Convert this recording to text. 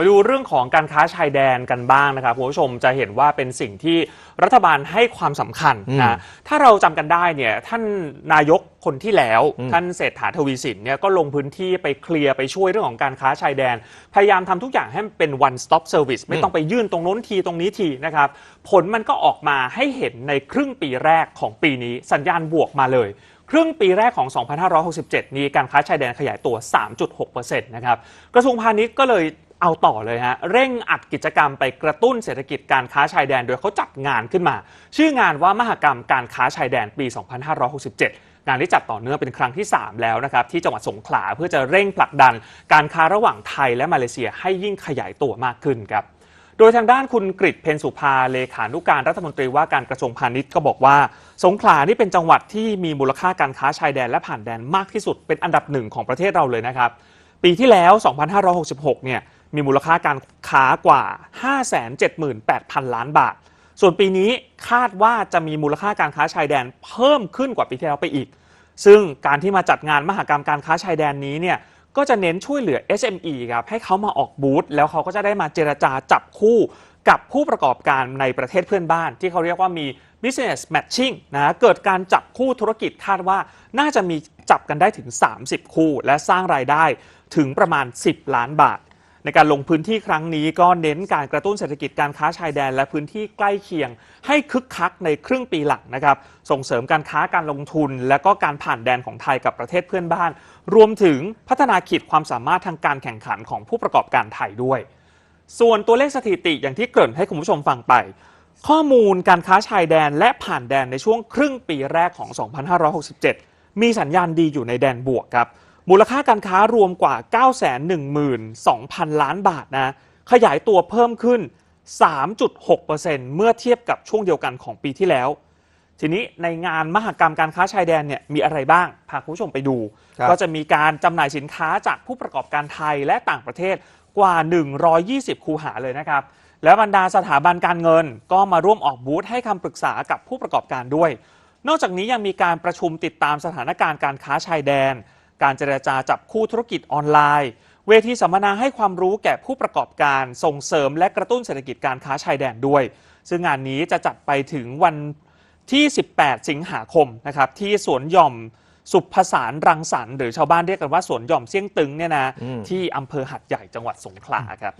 มาดูเรื่องของการค้าชายแดนกันบ้างนะครับคุณผู้ชมจะเห็นว่าเป็นสิ่งที่รัฐบาลให้ความสำคัญอืมนะถ้าเราจำกันได้เนี่ยท่านนายกคนที่แล้วอืมท่านเศรษฐาทวีสินเนี่ยก็ลงพื้นที่ไปเคลียร์ไปช่วยเรื่องของการค้าชายแดน พยายามทำทุกอย่างให้มันเป็น one stop service ไม่ต้องไปยื่นตรงโน้นทีตรงนี้ทีนะครับผลมันก็ออกมาให้เห็นในครึ่งปีแรกของปีนี้สัญญาณบวกมาเลยครึ่งปีแรกของ 2567 นี้การค้าชายแดนขยายตัว 3.6%นะครับ กระทรวงพาณิชย์ก็เลย เอาต่อเลยฮะ เร่งอัดกิจกรรมไปกระตุ้นเศรษฐกิจการค้าชายแดน โดยเขาจัดงานขึ้นมา ชื่องานว่ามหกรรมการค้าชายแดนปี 2567 งานที่จัดต่อเนื่องเป็นครั้งที่ 3 แล้วนะครับ ที่จังหวัดสงขลาเพื่อจะเร่งผลักดัน การค้าระหว่างไทยและมาเลเซียให้ยิ่งขยายตัวมากขึ้นครับโดยทางด้านคุณกริตเพนสุภาเลขานุการรัฐมนตรีว่าการกระทรวงพาณิชย์ก็บอกว่า สงขลานี่เป็นจังหวัดที่มีมูลค่าการค้าชายแดนและผ่านแดนมากที่สุดเป็นอันดับหนึ่งของประเทศเราเลยนะครับ ปีที่แล้ว 2566 เนี่ย มีมูลค่าการค้ากว่า 578,000 ล้านบาท ส่วนปีนี้คาดว่าจะมีมูลค่าการค้าชายแดนเพิ่มขึ้นกว่าปีที่แล้วไปอีก ซึ่งการที่มาจัดงานมหกรรมการค้าชายแดนนี้เนี่ยก็จะเน้นช่วยเหลือ SME ครับให้เขามาออกบูธแล้วเขาก็จะได้มาเจรจาจับคู่กับผู้ประกอบการในประเทศเพื่อนบ้าน ที่เขาเรียกว่ามี business matching นะเกิดการจับคู่ธุรกิจคาดว่าน่าจะมีจับกันได้ถึง 30 คู่ และสร้างรายได้ถึงประมาณ 10 ล้านบาท ในการลงพื้นที่ครั้งนี้ก็เน้นการกระตุ้นเศรษฐกิจการค้าชายแดน และพื้นที่ใกล้เคียง ให้คึกคักในครึ่งปีหลังนะครับ ส่งเสริมการค้าการลงทุน และก็การผ่านแดนของไทยกับประเทศเพื่อนบ้าน รวมถึงพัฒนาขีดความสามารถทางการแข่งขันของผู้ประกอบการไทยด้วย ส่วนตัวเลขสถิติอย่างที่เกริ่นให้คุณผู้ชมฟังไป ข้อมูลการค้าชายแดนและผ่านแดนในช่วงครึ่งปีแรกของ 2567 มีสัญญาณดีอยู่ในแดนบวกครับ มูลค่าการค้ารวมกว่า 912,000 ล้านบาทนะ ขยายตัวเพิ่มขึ้น 3.6%เมื่อเทียบกับช่วงเดียวกันของปีที่แล้ว ทีนี้ในงานมหกรรมการค้าชายแดนเนี่ยมีอะไรบ้าง พาคุณผู้ชมไปดูครับก็จะมีการจำหน่ายสินค้าจากผู้ประกอบการไทยและต่างประเทศกว่า 120 คูหาเลยนะครับ และบรรดาสถาบันการเงินก็มาร่วมออกบูธให้คำปรึกษากับผู้ประกอบการด้วย นอกจากนี้ยังมีการประชุมติดตามสถานการณ์การค้าชายแดน การเจรจาจับคู่ธุรกิจออนไลน์ เวทีสัมมนาให้ความรู้แก่ผู้ประกอบการส่งเสริมและกระตุ้นเศรษฐกิจการค้าชายแดนด้วย ซึ่งงานนี้จะจัดไปถึงวันที่ 18 สิงหาคมนะครับที่สวนหย่อมสุภสารรังสรรค์หรือชาวบ้านเรียกกันว่าสวนหย่อมเสี่ยงตึงเนี่ยนะอืมที่อำเภอหัดใหญ่จังหวัดสงขลาครับ